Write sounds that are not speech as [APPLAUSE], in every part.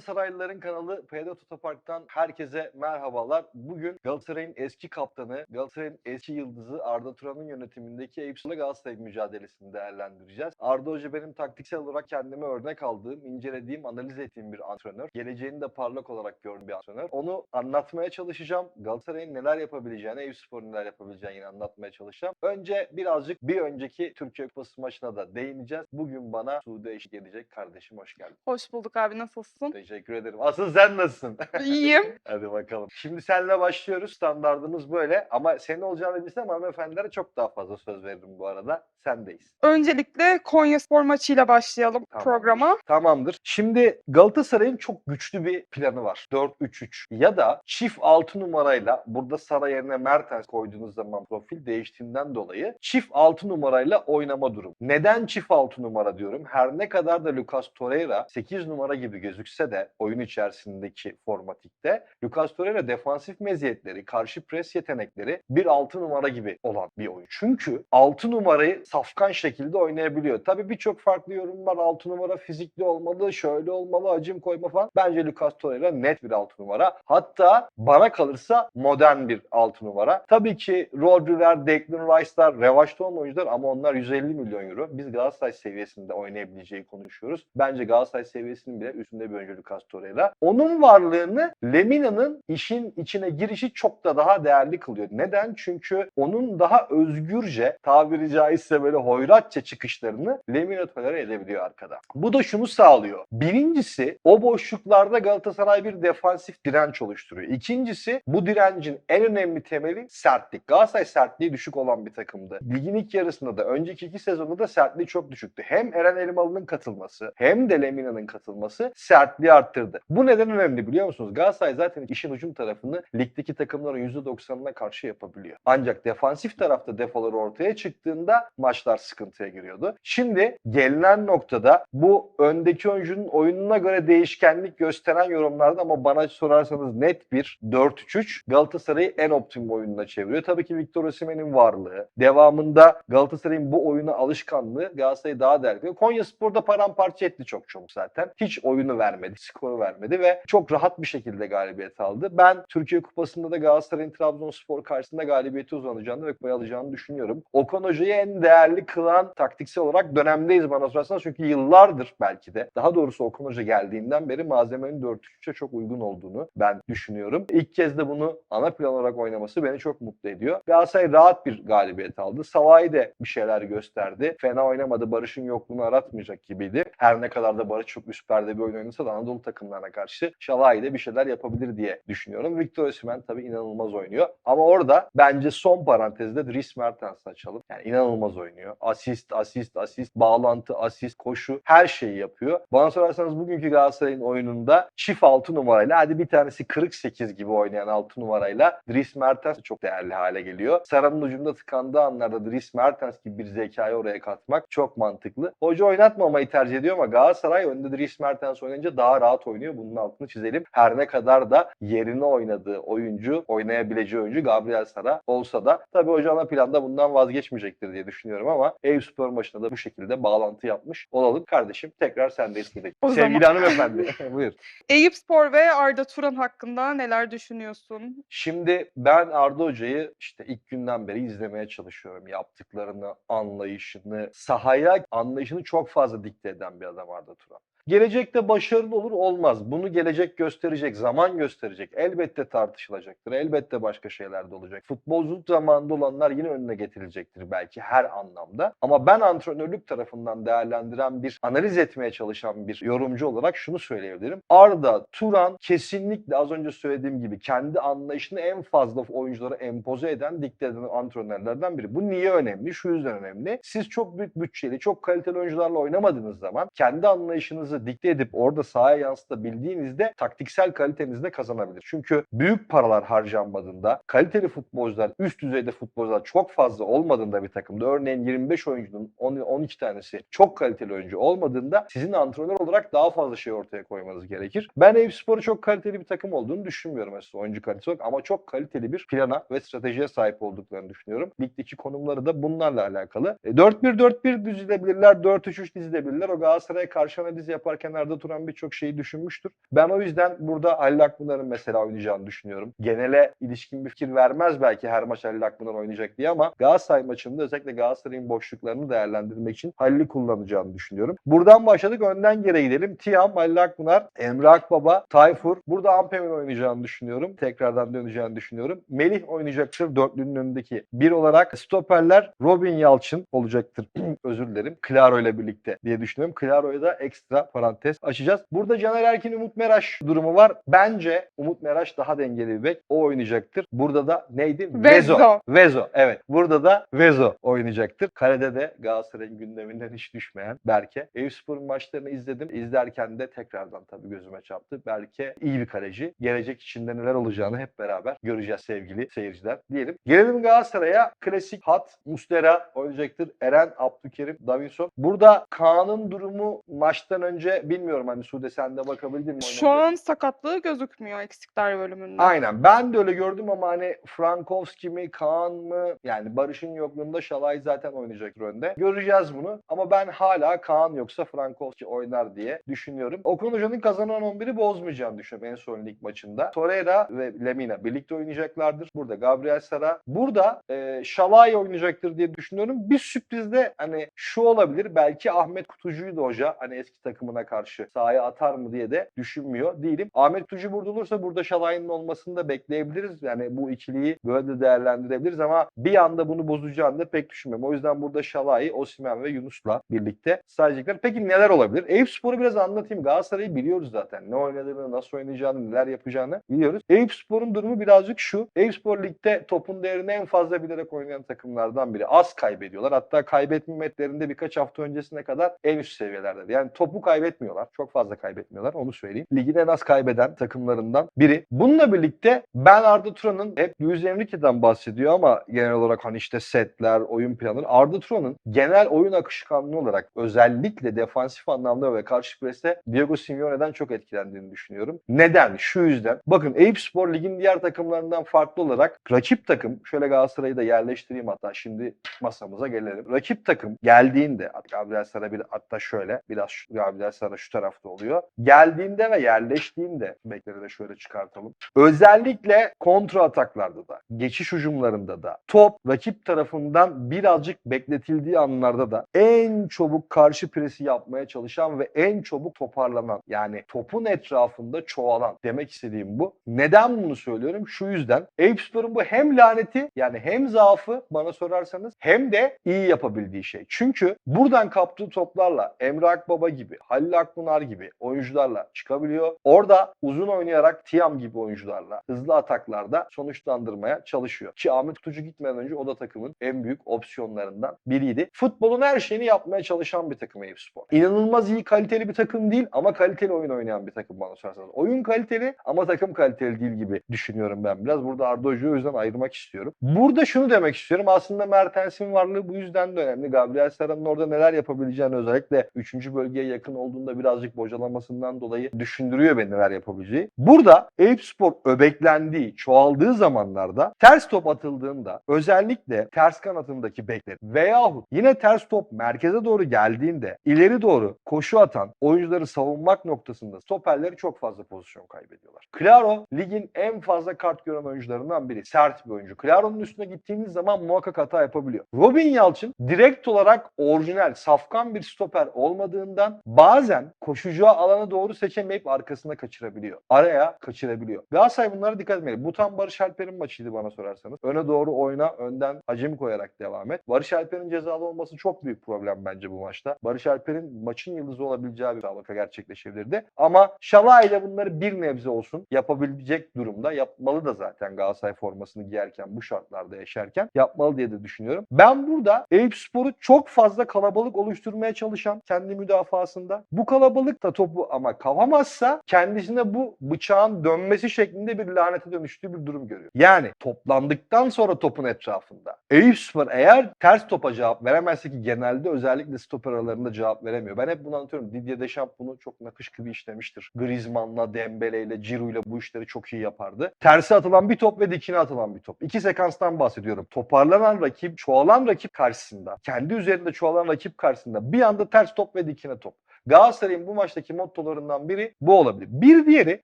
Galatasaraylıların kanalı Peyda Otopark'tan herkese merhabalar. Bugün Galatasaray'ın eski kaptanı, Galatasaray'ın eski yıldızı Arda Turan'ın yönetimindeki Eyüpspor'la Galatasaray mücadelesini değerlendireceğiz. Arda Hoca benim taktiksel olarak kendime örnek aldığım, incelediğim, analiz ettiğim bir antrenör. Geleceğini de parlak olarak gördüğüm bir antrenör. Onu anlatmaya çalışacağım. Galatasaray'ın neler yapabileceğini, Eyüpspor'un neler yapabileceğini yine anlatmaya çalışacağım. Önce birazcık bir önceki Türkiye Kupası maçına da değineceğiz. Bugün bana Suudi eşlik edecek kardeşim hoş geldin. Hoş bulduk abi nasılsın? Teşekkür ederim. Asıl sen nasılsın? [LAUGHS] İyiyim. Hadi bakalım. Şimdi seninle başlıyoruz. Standardımız böyle. Ama senin olacağını bilsem hanımefendilere çok daha fazla söz veririm bu arada. Sendeyiz. Öncelikle Konya Spor maçıyla başlayalım Tamamdır. programa. Tamamdır. Şimdi Galatasaray'ın çok güçlü bir planı var. 4-3-3 ya da çift 6 numarayla burada Sara yerine Mertens koyduğunuz zaman profil değiştiğinden dolayı çift 6 numarayla oynama durum. Neden çift 6 numara diyorum? Her ne kadar da Lucas Torreira 8 numara gibi gözükse de oyun içerisindeki formatikte Lucas Torreira defansif meziyetleri, karşı pres yetenekleri bir 6 numara gibi olan bir oyun. Çünkü 6 numarayı safkan şekilde oynayabiliyor. Tabii birçok farklı yorum var. 6 numara fizikli olmalı, şöyle olmalı, acım koyma falan. Bence Lucas Torreira net bir 6 numara. Hatta bana kalırsa modern bir 6 numara. Tabii ki Rodri'ler, Declan Rice'lar revaçta olan oyuncular ama onlar 150 milyon euro. Biz Galatasaray seviyesinde oynayabileceği konuşuyoruz. Bence Galatasaray seviyesinin bile üstünde bir oyuncu Lucas. Onun varlığını Lemina'nın işin içine girişi çok da daha değerli kılıyor. Neden? Çünkü onun daha özgürce tabiri caizse böyle hoyratça çıkışlarını Lemina tolere edebiliyor arkada. Bu da şunu sağlıyor. Birincisi o boşluklarda Galatasaray bir defansif direnç oluşturuyor. İkincisi bu direncin en önemli temeli sertlik. Galatasaray sertliği düşük olan bir takımdı. Ligin ilk yarısında da önceki iki sezonda da sertliği çok düşüktü. Hem Eren Elmalı'nın katılması hem de Lemina'nın katılması sertliği arttırdı. Bu neden önemli biliyor musunuz? Galatasaray zaten işin ucum tarafını ligdeki takımların %90'ına karşı yapabiliyor. Ancak defansif tarafta defoları ortaya çıktığında maçlar sıkıntıya giriyordu. Şimdi gelinen noktada bu öndeki oyuncunun oyununa göre değişkenlik gösteren yorumlarda ama bana sorarsanız net bir 4-3-3 Galatasaray'ı en optimum oyununa çeviriyor. Tabii ki Victor Osimhen'in varlığı, devamında Galatasaray'ın bu oyuna alışkanlığı Galatasaray'ı daha değerli. Konya Spor'da paramparça etti çok çok zaten. Hiç oyunu vermedi, skoru vermedi ve çok rahat bir şekilde galibiyet aldı. Ben Türkiye Kupası'nda da Galatasaray'ın Trabzonspor karşısında galibiyeti uzanacağını ve kupayı alacağını düşünüyorum. Okan Hoca'yı en değerli kılan taktiksel olarak dönemdeyiz bana sorarsanız. Çünkü yıllardır belki de daha doğrusu Okan Hoca geldiğinden beri malzemenin 4-3'e çok uygun olduğunu ben düşünüyorum. İlk kez de bunu ana plan olarak oynaması beni çok mutlu ediyor. Galatasaray rahat bir galibiyet aldı. Savai de bir şeyler gösterdi. Fena oynamadı. Barış'ın yokluğunu aratmayacak gibiydi. Her ne kadar da Barış çok üst perde bir oyun oynasa da Anadolu takımlarına karşı Şalai de bir şeyler yapabilir diye düşünüyorum. Victor Osimhen tabii inanılmaz oynuyor. Ama orada bence son parantezde Dries Mertens açalım. Yani inanılmaz oynuyor. Asist, asist, asist, bağlantı, asist, koşu her şeyi yapıyor. Bana sorarsanız bugünkü Galatasaray'ın oyununda çift 6 numarayla hadi bir tanesi kırık 8 gibi oynayan 6 numarayla Dries Mertens çok değerli hale geliyor. Sara'nın ucunda tıkandığı anlarda Dries Mertens gibi bir zekayı oraya katmak çok mantıklı. Hoca oynatmamayı tercih ediyor ama Galatasaray önde Dries Mertens oynayınca daha rahat oynuyor. Bunun altını çizelim. Her ne kadar da yerine oynadığı oyuncu, oynayabileceği oyuncu Gabriel Sara olsa da tabii hoca ana planda bundan vazgeçmeyecektir diye düşünüyorum ama Eyüpspor maçında da bu şekilde bağlantı yapmış olalım. Kardeşim tekrar sendeyiz. O Sevgili zaman- hanımefendi [LAUGHS] [LAUGHS] buyur. Eyüp Spor ve Arda Turan hakkında neler düşünüyorsun? Şimdi ben Arda Hoca'yı işte ilk günden beri izlemeye çalışıyorum. Yaptıklarını, anlayışını, sahaya anlayışını çok fazla dikte eden bir adam Arda Turan. Gelecekte başarılı olur olmaz. Bunu gelecek gösterecek, zaman gösterecek. Elbette tartışılacaktır. Elbette başka şeyler de olacak. Futbolculuk zamanında olanlar yine önüne getirilecektir belki her anlamda. Ama ben antrenörlük tarafından değerlendiren bir, analiz etmeye çalışan bir yorumcu olarak şunu söyleyebilirim. Arda Turan kesinlikle az önce söylediğim gibi kendi anlayışını en fazla oyunculara empoze eden, dikte eden antrenörlerden biri. Bu niye önemli? Şu yüzden önemli. Siz çok büyük bütçeli, çok kaliteli oyuncularla oynamadığınız zaman kendi anlayışınızı dikte edip orada sahaya yansıtabildiğinizde taktiksel kalitenizde kazanabilir. Çünkü büyük paralar harcanmadığında, kaliteli futbolcular, üst düzeyde futbolcular çok fazla olmadığında bir takımda, örneğin 25 oyuncunun 10 12 tanesi çok kaliteli oyuncu olmadığında sizin antrenör olarak daha fazla şey ortaya koymanız gerekir. Ben Eyüpspor'u çok kaliteli bir takım olduğunu düşünmüyorum aslında oyuncu kalitesi olarak ama çok kaliteli bir plana ve stratejiye sahip olduklarını düşünüyorum. Ligdeki konumları da bunlarla alakalı. E, 4-1-4-1 dizilebilirler, 4-3-3 dizilebilirler. O Galatasaray'a karşı analiz yaparken Arda Turan birçok şeyi düşünmüştür. Ben o yüzden burada Halil Akpınar'ın mesela oynayacağını düşünüyorum. Genele ilişkin bir fikir vermez belki her maç Halil Akpınar oynayacak diye ama Galatasaray maçında özellikle Galatasaray'ın boşluklarını değerlendirmek için Halil'i kullanacağını düşünüyorum. Buradan başladık önden geri gidelim. Tiam, Halil Akpınar, Emre Akbaba, Tayfur. Burada Ampem'in oynayacağını düşünüyorum. Tekrardan döneceğini düşünüyorum. Melih oynayacaktır dörtlünün önündeki. Bir olarak stoperler Robin Yalçın olacaktır. [CLEARS THROAT] Özür dilerim. Claro ile birlikte diye düşünüyorum. Claro'ya da ekstra parantez açacağız. Burada Caner Erkin, Umut Meraş durumu var. Bence Umut Meraş daha dengeli bir bek. O oynayacaktır. Burada da neydi? Vezo. Vezo. Evet. Burada da Vezo oynayacaktır. Kalede de Galatasaray'ın gündeminden hiç düşmeyen Berke. Eyüpspor'un maçlarını izledim. İzlerken de tekrardan tabii gözüme çarptı. Berke iyi bir kaleci. Gelecek içinde neler olacağını hep beraber göreceğiz sevgili seyirciler diyelim. Gelelim Galatasaray'a. Klasik hat Mustera oynayacaktır. Eren, Abdülkerim, Davinson. Burada Kaan'ın durumu maçtan önce bilmiyorum hani Sude sen de bakabildin mi? Şu an sakatlığı gözükmüyor eksikler bölümünde. Aynen. Ben de öyle gördüm ama hani Frankowski mi, Kaan mı? Yani Barış'ın yokluğunda Şalay zaten oynayacak önde. Göreceğiz bunu. Ama ben hala Kaan yoksa Frankowski oynar diye düşünüyorum. Okan Hoca'nın kazanan 11'i bozmayacağını düşünüyorum en son lig maçında. Torreira ve Lemina birlikte oynayacaklardır. Burada Gabriel Sara. Burada e, Şalay oynayacaktır diye düşünüyorum. Bir sürpriz de hani şu olabilir. Belki Ahmet Kutucu'yu da hoca hani eski takımına karşı sahaya atar mı diye de düşünmüyor değilim. Ahmet Kutucu burada burada Şalay'ın olmasını da bekleyebiliriz. Yani bu ikiliyi böyle de değerlendirebiliriz ama bir anda bunu bozacağını da pek düşünmüyorum. O yüzden burada Şalay, Osimhen ve Yunus'la birlikte sayacaklar. Peki neler olabilir? Eyüpspor'u biraz anlatayım. Galatasaray'ı biliyoruz zaten. Ne oynadığını, nasıl oynayacağını, neler yapacağını biliyoruz. Eyüpspor'un durumu birazcık şu. Eyüpspor ligde topun değerini en fazla bilerek oynayan takımlardan biri. Az kaybediyorlar. Hatta kaybetme metlerinde birkaç hafta öncesine kadar en üst seviyelerde. Yani topu kaybetmiyorlar. Çok fazla kaybetmiyorlar. Onu söyleyeyim. Ligin en az kaybeden takımlarından biri. Bununla birlikte ben Arda Turan'ın hep Luis Enrique'den bahsediyor ama genel olarak hani işte setler, oyun planları. Arda Turan'ın genel oyun akışkanlığı olarak özellikle defansif anlamda ve karşı preste Diego Simeone'den çok etkilendiğini düşünüyorum. Neden? Şu yüzden. Bakın Eyüpspor ligin diğer takımlarından farklı olarak rakip takım, şöyle Galatasaray'ı da yerleştireyim hatta şimdi masamıza gelelim. Rakip takım geldiğinde, Gabriel Sara bir hatta şöyle biraz Gabriel Sara şu tarafta oluyor. Geldiğinde ve yerleştiğinde bekleri de şöyle çıkartalım. Özellikle kontra ataklarda da, geçiş hücumlarında da, top rakip tarafından birazcık bekletildiği anlarda da en çabuk karşı presi yapmaya çalışan ve en çabuk toparlanan yani topun etrafında çoğalan demek istediğim bu. Neden bunu söylüyorum? Şu yüzden Eyüpspor'un bu hem laneti yani hem zaafı bana sorarsanız hem de iyi yapabildiği şey. Çünkü buradan kaptığı toplarla Emre Akbaba gibi, Akpınar gibi oyuncularla çıkabiliyor. Orada uzun oynayarak Tiam gibi oyuncularla hızlı ataklarda sonuçlandırmaya çalışıyor. Ki Ahmet Kutucu gitmeden önce o da takımın en büyük opsiyonlarından biriydi. Futbolun her şeyini yapmaya çalışan bir takım Eyüpspor. İnanılmaz iyi kaliteli bir takım değil ama kaliteli oyun oynayan bir takım bana sorarsanız. Oyun kaliteli ama takım kaliteli değil gibi düşünüyorum ben biraz. Burada Arda Hoca'yı o yüzden ayırmak istiyorum. Burada şunu demek istiyorum. Aslında Mertens'in varlığı bu yüzden de önemli. Gabriel Sara'nın orada neler yapabileceğini özellikle 3. bölgeye yakın olduğunda birazcık bocalamasından dolayı düşündürüyor beni neler yapabileceği. Burada Eyüpspor öbeklendiği, çoğaldığı zamanlarda ters top atıldığında özellikle ters kanatındaki bekler veyahut yine ters top merkeze doğru geldiğinde ileri doğru koşu atan oyuncuları savunmak noktasında stoperleri çok fazla pozisyon kaybediyorlar. Claro ligin en fazla kart gören oyuncularından biri. Sert bir oyuncu. Claro'nun üstüne gittiğiniz zaman muhakkak hata yapabiliyor. Robin Yalçın direkt olarak orijinal, safkan bir stoper olmadığından bazen koşacağı alana doğru seçemeyip arkasına kaçırabiliyor. Araya kaçırabiliyor. Galatasaray bunlara dikkat etmeli. Bu tam Barış Alper'in maçıydı bana sorarsanız. Öne doğru oyna, önden hacim koyarak devam et. Barış Alper'in cezalı olması çok büyük problem bence bu maçta. Barış Alper'in maçın yıldızı olabileceği bir müsabaka gerçekleşebilirdi. Ama Şalay da bunları bir nebze olsun yapabilecek durumda. Yapmalı da zaten Galatasaray formasını giyerken, bu şartlarda yaşarken yapmalı diye de düşünüyorum. Ben burada Eyüpspor'u çok fazla kalabalık oluşturmaya çalışan kendi müdafasında. Bu kalabalık da topu ama kavamazsa kendisine bu bıçağın dönmesi şeklinde bir lanete dönüştüğü bir durum görüyor. Yani toplandıktan sonra topun etrafında. Eyüpspor eğer ters topa cevap veremezse ki genelde özellikle stoper aralarında cevap veremiyor. Ben hep bunu anlatıyorum. Didier Deschamps bunu çok nakış gibi işlemiştir. Griezmann'la, Dembele'yle, Giroud'la bu işleri çok iyi yapardı. Tersi atılan bir top ve dikine atılan bir top. İki sekanstan bahsediyorum. Toparlanan rakip, çoğalan rakip karşısında, kendi üzerinde çoğalan rakip karşısında bir anda ters top ve dikine top. Galatasaray'ın bu maçtaki mottolarından biri bu olabilir. Bir diğeri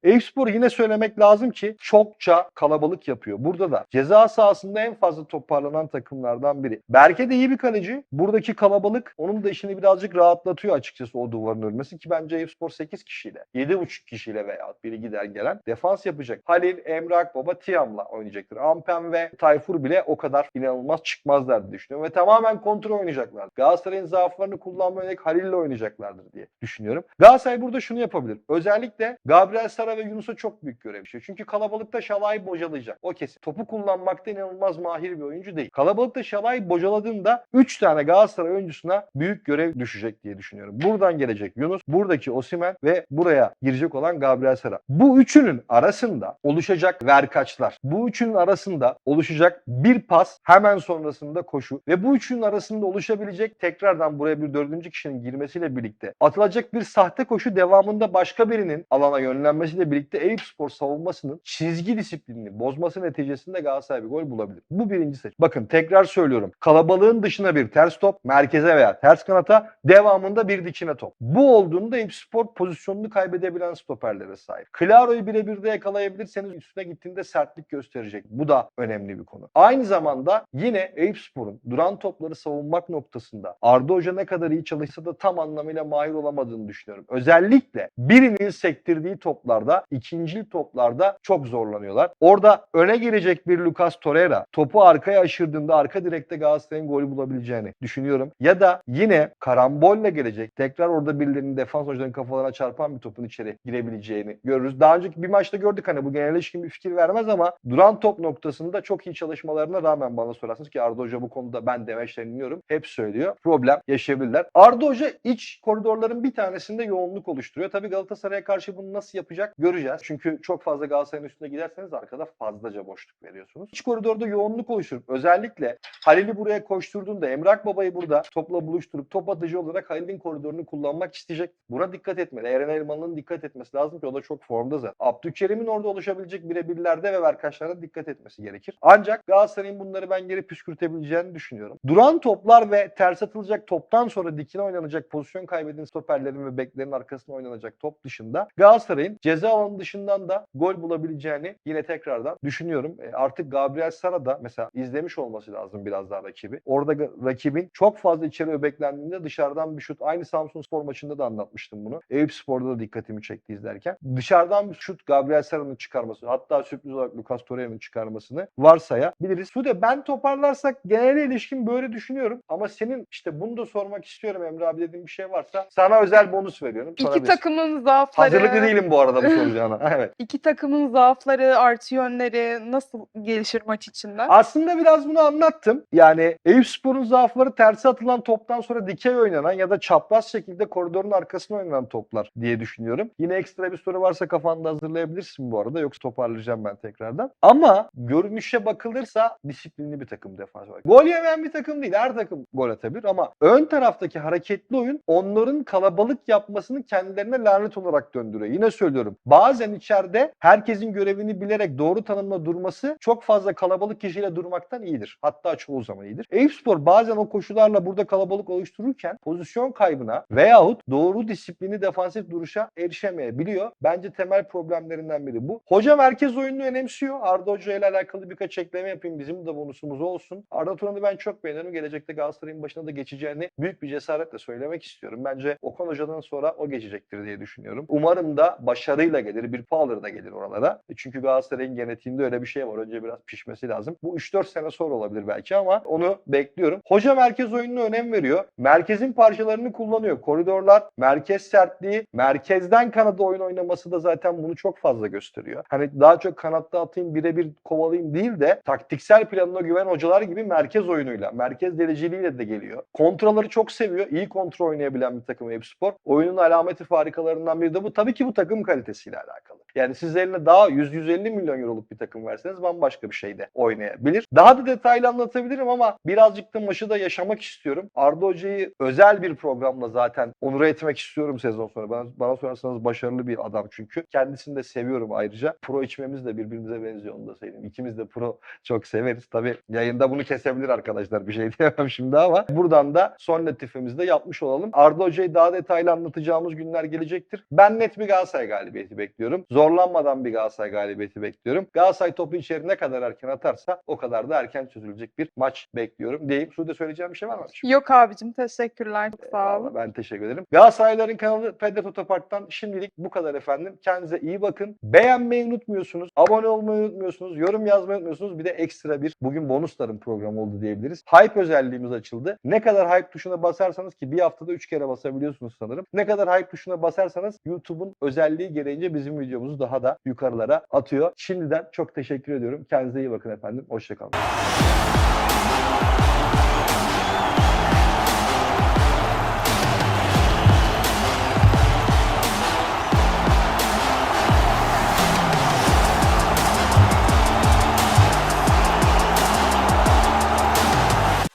Eyüpspor yine söylemek lazım ki çokça kalabalık yapıyor. Burada da ceza sahasında en fazla toparlanan takımlardan biri. Berke de iyi bir kaleci. Buradaki kalabalık onun da işini birazcık rahatlatıyor açıkçası o duvarın ölmesi ki bence Eyüpspor 8 kişiyle, 7,5 kişiyle veya biri gider gelen defans yapacak. Halil, Emre Akbaba, Tiam'la oynayacaktır. Ampen ve Tayfur bile o kadar inanılmaz çıkmazlar düşünüyorum. Ve tamamen kontrol oynayacaklar. Galatasaray'ın zaaflarını kullanmaya yönelik Halil'le oynayacaklardır diye düşünüyorum. Galatasaray burada şunu yapabilir. Özellikle Gabriel Sara ve Yunus'a çok büyük görev düşüyor. Çünkü kalabalıkta Şalay bocalayacak. O kesin. Topu kullanmakta inanılmaz mahir bir oyuncu değil. Kalabalıkta Şalay bocaladığında 3 tane Galatasaray oyuncusuna büyük görev düşecek diye düşünüyorum. Buradan gelecek Yunus, buradaki Osimen ve buraya girecek olan Gabriel Sara. Bu üçünün arasında oluşacak verkaçlar. Bu üçünün arasında oluşacak bir pas hemen sonrasında koşu ve bu üçünün arasında oluşabilecek tekrardan buraya bir dördüncü kişinin girmesiyle birlikte atılacak bir sahte koşu devamında başka birinin alana yönlenmesiyle birlikte Eyüpspor savunmasının çizgi disiplinini bozması neticesinde Galatasaray bir gol bulabilir. Bu birinci seç. Bakın tekrar söylüyorum. Kalabalığın dışına bir ters top, merkeze veya ters kanata, devamında bir dikine top. Bu olduğunda Eyüpspor pozisyonunu kaybedebilen stoperlere sahip. Claro'yu birebir de yakalayabilirseniz üstüne gittiğinde sertlik gösterecek. Bu da önemli bir konu. Aynı zamanda yine Eyüpspor'un duran topları savunmak noktasında Arda Hoca ne kadar iyi çalışsa da tam anlamıyla mahir olamadığını düşünüyorum. Özellikle birinin sektirdiği toplarda, ikincil toplarda çok zorlanıyorlar. Orada öne gelecek bir Lucas Torreira topu arkaya aşırdığında arka direkte Galatasaray'ın golü bulabileceğini düşünüyorum. Ya da yine karambolle gelecek. Tekrar orada birilerinin defans hocaların kafalarına çarpan bir topun içeri girebileceğini görürüz. Daha önceki bir maçta gördük hani bu genel ilişkin bir fikir vermez ama duran top noktasında çok iyi çalışmalarına rağmen bana sorarsınız ki Arda Hoca bu konuda ben demeçlerini dinliyorum. Hep söylüyor. Problem yaşayabilirler. Arda Hoca iç koridorların bir tanesinde yoğunluk oluşturuyor. Tabii Galatasaray'a karşı bunu nasıl yapacak göreceğiz. Çünkü çok fazla Galatasaray'ın üstüne giderseniz arkada fazlaca boşluk veriyorsunuz. İç koridorda yoğunluk oluşturup özellikle Halil'i buraya koşturduğunda Emrak Baba'yı burada topla buluşturup top atıcı olarak Halil'in koridorunu kullanmak isteyecek. Buna dikkat etmeli. Eren Elmalı'nın dikkat etmesi lazım ki o da çok formda zaten. Abdülkerim'in orada oluşabilecek birebirlerde ve verkaçlarda dikkat etmesi gerekir. Ancak Galatasaray'ın bunları ben geri püskürtebileceğini düşünüyorum. Duran toplar ve ters atılacak toptan sonra dikine oynanacak pozisyon kaybeden stoperlerin ve beklerin arkasına oynanacak top dışında Galatasaray'ın ceza alanı dışından da gol bulabileceğini yine tekrardan düşünüyorum. E, artık Gabriel Sara da mesela izlemiş olması lazım biraz daha rakibi. Orada rakibin çok fazla içeri öbeklendiğinde dışarıdan bir şut aynı Samsun Spor maçında da anlatmıştım bunu. Eyüp Spor'da da dikkatimi çekti izlerken. Dışarıdan bir şut Gabriel Sara'nın çıkarması hatta sürpriz olarak Lucas Torreira'nın çıkarmasını varsayabiliriz. Sude ben toparlarsak genel ilişkin böyle düşünüyorum ama senin işte bunu da sormak istiyorum Emre abi dediğin bir şey varsa sana özel bonus veriyorum. Sana İki bir- takımın zaafları, Hazırlıklı değilim bu arada bu [LAUGHS] soracağına. evet. iki takımın zaafları, artı yönleri nasıl gelişir maç içinde? Aslında biraz bunu anlattım. Yani Eyüpspor'un zaafları tersi atılan toptan sonra dikey oynanan ya da çapraz şekilde koridorun arkasına oynanan toplar diye düşünüyorum. Yine ekstra bir soru varsa kafanda hazırlayabilirsin bu arada. Yoksa toparlayacağım ben tekrardan. Ama görünüşe bakılırsa disiplinli bir takım defans olarak. Gol yemeyen bir takım değil. Her takım gol atabilir ama ön taraftaki hareketli oyun onların kalabalık yapmasını kendilerine lanet olarak döndürüyor. Yine söylüyorum. Bazen içeride herkesin görevini bilerek doğru tanımla durması çok fazla kalabalık kişiyle durmaktan iyidir. Hatta çoğu zaman iyidir. Eyüpspor bazen o koşularla burada kalabalık oluştururken pozisyon kaybına veyahut doğru disiplini defansif duruşa erişemeyebiliyor. Bence temel problemlerinden biri bu. Hoca merkez oyununu önemsiyor. Arda Hoca ile alakalı birkaç ekleme yapayım. Bizim de bonusumuz olsun. Arda Turan'ı ben çok beğeniyorum. Gelecekte Galatasaray'ın başına da geçeceğini büyük bir cesaretle söylemek istiyorum. Bence Okan Hoca'dan sonra o geçecektir diye düşünüyorum. Umarım da başarıyla gelir. Bir Fowler da gelir oralara. E Çünkü Galatasaray'ın genetiğinde öyle bir şey var. Önce biraz pişmesi lazım. Bu 3-4 sene sonra olabilir belki ama onu bekliyorum. Hoca merkez oyununa önem veriyor. Merkezin parçalarını kullanıyor. Koridorlar, merkez sertliği, merkezden kanada oyun oynaması da zaten bunu çok fazla gösteriyor. Hani daha çok kanatta atayım birebir kovalayayım değil de taktiksel planına güven hocalar gibi merkez oyunuyla, merkez dereceliğiyle de geliyor. Kontrolleri çok seviyor. iyi kontrol oynayabilen bir takım Eyüpspor. Oyunun alameti farikalarından biri de bu. Tabii ki bu takım kalitesiyle alakalı. Yani siz eline daha 100-150 milyon euroluk bir takım verseniz bambaşka bir şeyde oynayabilir. Daha da detaylı anlatabilirim ama birazcık da maçı da yaşamak istiyorum. Arda Hoca'yı özel bir programla zaten onur etmek istiyorum sezon sonu. Bana, bana sorarsanız başarılı bir adam çünkü. Kendisini de seviyorum ayrıca. Pro içmemiz de birbirimize benziyor onu da söyleyeyim. İkimiz de pro çok severiz. Tabii yayında bunu kesebilir arkadaşlar bir şey [LAUGHS] diyemem şimdi ama buradan da son latifemizi de yapmış olalım. Arda Hoca'yı daha detaylı anlatacağımız günler gelecektir. Ben net bir Galatasaray galibiyeti bekliyorum. Zorlanmadan bir Galatasaray galibiyeti bekliyorum. Galatasaray topu içeri ne kadar erken atarsa o kadar da erken çözülecek bir maç bekliyorum diyeyim. Sude söyleyeceğim bir şey var mı? Yok abicim teşekkürler. Çok sağ olun. Ben teşekkür ederim. Galatasarayların kanalı Fedret Otopark'tan şimdilik bu kadar efendim. Kendinize iyi bakın. Beğenmeyi unutmuyorsunuz. Abone olmayı unutmuyorsunuz. Yorum yazmayı unutmuyorsunuz. Bir de ekstra bir bugün bonusların programı oldu diyebiliriz. Hype özelliğimiz açıldı. Ne kadar hype tuşuna basarsanız ki bir haftada 3 kere basabiliyorsunuz sanırım. Ne kadar hype tuşuna basarsanız YouTube'un özelliği gereğince bizim videomuzu daha da yukarılara atıyor. Şimdiden çok teşekkür ediyorum. Kendinize iyi bakın efendim. Hoşçakalın.